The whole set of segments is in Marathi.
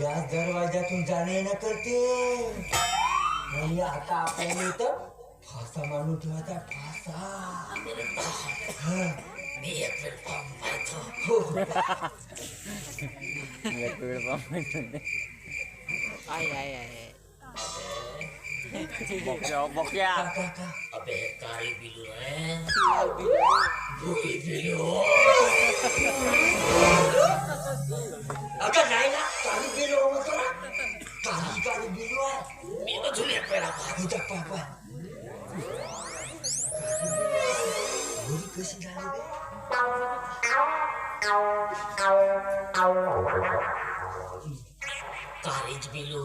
या दरवाजातून जाणे येणं करते. आणि आता आपल्याला इथं फासा मानून ठेवायचा फासा. हा. मी एक वेळ पाहून पाहतो हो. आय आय आय बघ्या बघ्या का, का, का? अबे काळी बिलू आहे भुई बिलू अगं नाही ना काळी बिलू म्हणतो ना काळी काळी बिलू आहे मी अजून एक वेळा पाहतो इथं पहा, पहा. घोडी कशी झाली बे? काळीच बिलू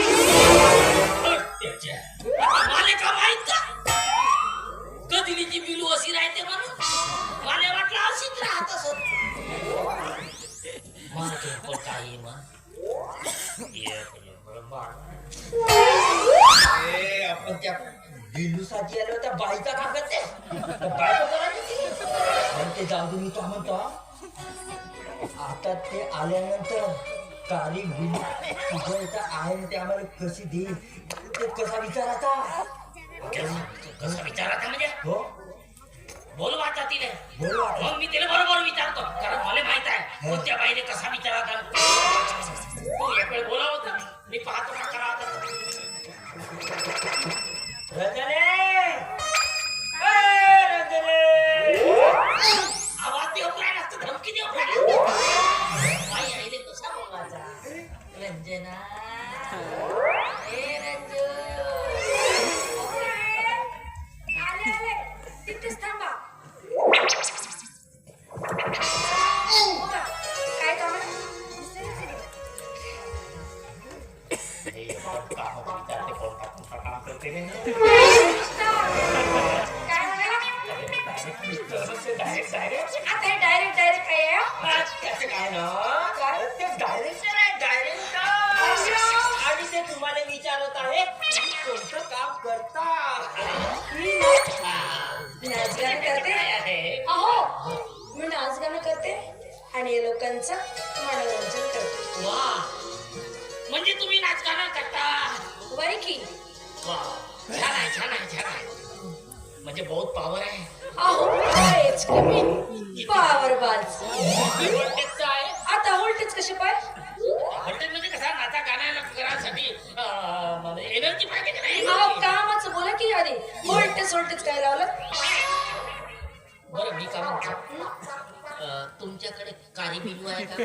ते जाऊ दे मी तो म्हणतो आता ते आल्यानंतर काळी बिलू तुझ्या इथं आहे ना ते आम्हाला कशी देईल ते कसा विचारायचा? कसा कसा विचारायचा म्हणजे? हो. बोलवा आता तिला. बोलवा आता. मग मी तिला बरोबर विचारतो कारण मला माहीत आहे कोणत्या बाईने कसा विचारायचा रंजना ए रंजू आले आले तिथेच थांबा बोला, काय काम आहे? दिसतंय ना तिथे? हे कोण आणि लोकांचं मनोरंजन करते. वा. म्हणजे तुम्ही नाचगाणं करता? वय की? वा. छान आहे छान आहे छान आहे. म्हणजे बहुत पॉवर आहे. अहो आहेच की मी. पावर बाज व्होल्टेजचं आहे? आता व्होल्टेज कसे पाय? व्होल्टेज म्हणजे कसा नाचा गाण्याला करायसाठी एनर्जी पाहिजे का नाही? अहो? कामाचं बोला की आधी. व्होल्टेज व्होल्टेज काय लावलं? बरं मी म्हणतो अं, तुमच्याकडे काळी बिलू आहे का?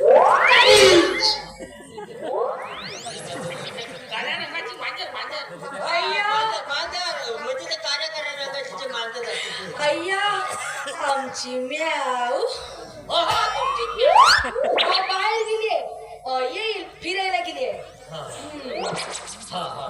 काळ्या रंगाची मांजर मांजर अय्या! मांजर म्हणजे ते कार्य करायला रंगाचे मांजर असते अय्या! आमची तुमची बिलू. अहो, बाहेर गेलीये. अ, येईल फिरायला गेलीये. हा. हा हा.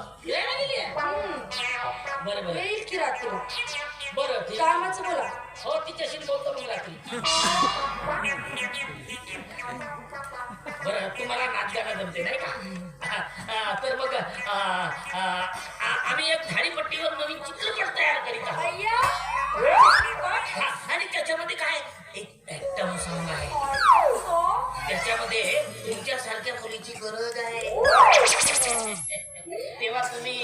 गाणं जमते नाही का? तर मग आम्ही एक झाडीपट्टीवर नवीन चित्रपट तयार करीत आहोत. आणि त्याच्यामध्ये काय? एक ऍक्टम सॉन्ग आहे. त्याच्यामध्ये तुमच्यासारख्या मुलीची गरज आहे. तेव्हा तुम्ही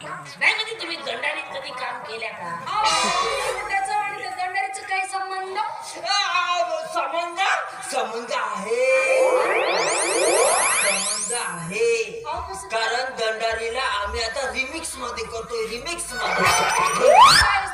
नाही म्हणजे तुम्ही दंडारीत कधी काम केल्या का? आता रिमिक्समध्ये करतोय रिमिक्समध्ये काय असतंय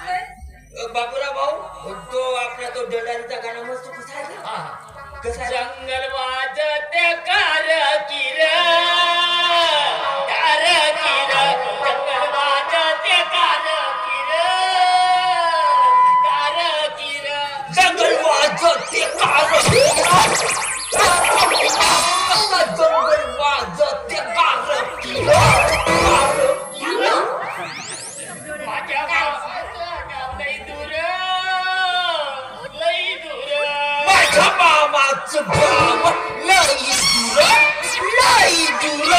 मामाचं गाव लई दूर लई दूर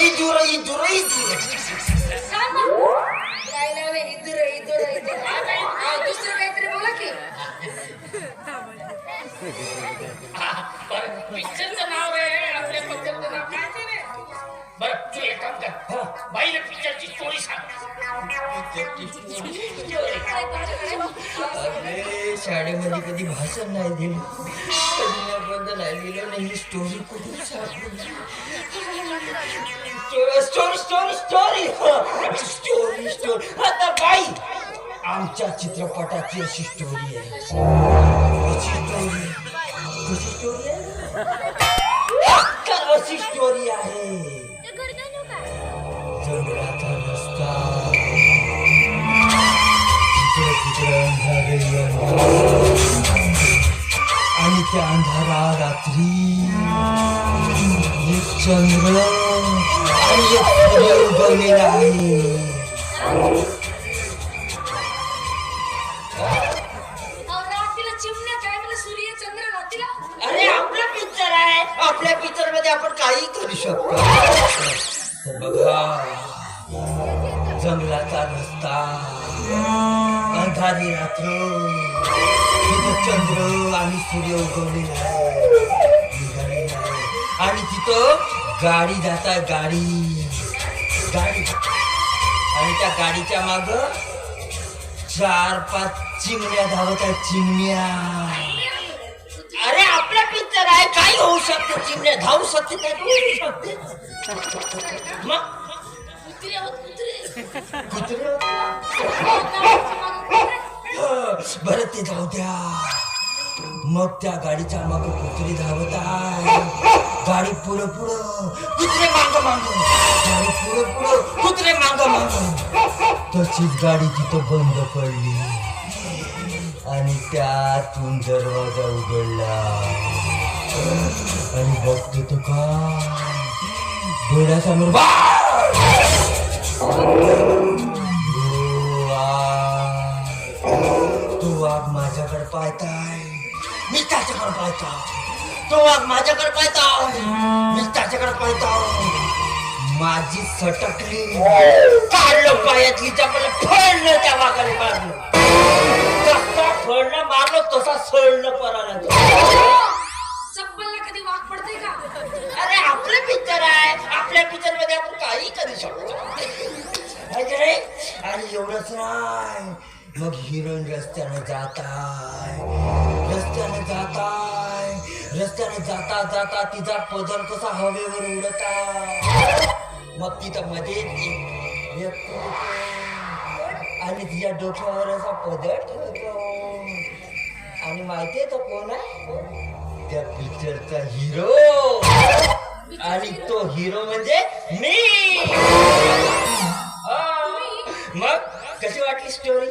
इदूर इदूर इदूर सांग काय लावले इदुर इदुर दुसरं काहीतरी बोला की पिक्चरचं नाव आहे आपल्या पिक्चरचं नाव काय ते बरं तू एक काम कर बाईला पिक्चरची स्टोरी सांग अरे शाळेमध्ये कधी भाषण नाही दिलं कधी निबंध नाही दिलं नाही ही स्टोरी कुठून story story story story story आता बाई आमच्या चित्रपटाची अशी स्टोरी आहे स्टोरी स्टोरी आहे अशी स्टोरी आहे त्या अंधारा रात्री। एक चंद्र आणि एक सूर्य उगवलेला आहे अहो, रात्रीला चिमण्या काय सूर्य चंद्र रात्रीला? अरे आपला पिक्चर आहे. आपल्या पिक्चरमध्ये आपण काही करू शकतो. बघा जंगलाचा रस्ता. अंधारी रात्र तिथं चंद्र आणि सूर्य उगवलेला आहे निघालेला आहे. आणि तिथं गाडी जात आहे गाडी गाडी आणि त्या गाडीच्या माग चार पाच चिमण्या धावत आहेत चिमण्या अरे आपला पिक्चर आहे काही होऊ शकते चिमण्या धावू शकते काय होऊ शकते मग कुत्रे आहोत कुत्रे कुत्रे बरं ते जाऊ द्या. मग त्या गाडीच्या माग कुत्रे धावत आहे. गाडी पुढं पुढं कुत्रे मांग मांग. गाडी पुढं पुढं कुत्रे मांग मांग. तशीच गाडी तिथं बंद पडली. आणि त्यातून दरवाजा उघडला. आणि बघतो तो का? डोळ्यासमोर माझ्याकडे पाहताय. मी त्याच्याकडे पाहता. तो वाघ माझ्याकडे पाहता. मी त्याच्याकडे पाहता. माझी सटकली. काढलं पायातली चपल फळलं त्या वाघाने मारलं. कसा फळणं मारलं तसा सळणं पराला तो. चप्पलला कधी वाघ पडते का? अरे आपले पिक्चर आहे. आपल्या पिक्चरमध्ये आपण काही करू शकतो? आणि एवढंच नाही. मग हिरोईन रस्त्याने जाताय. रस्त्याने जाताय. रस्त्याने जाता जाता तिचा पदर कसा हवेवर उडता मग तिथं मध्ये आणि तिच्या डोक्यावर असा पदर ठेवतो. आणि माहितीये तो कोण आहे? त्या पिक्चरचा हिरो. आणि तो हिरो म्हणजे मी. मग कशी वाटली स्टोरी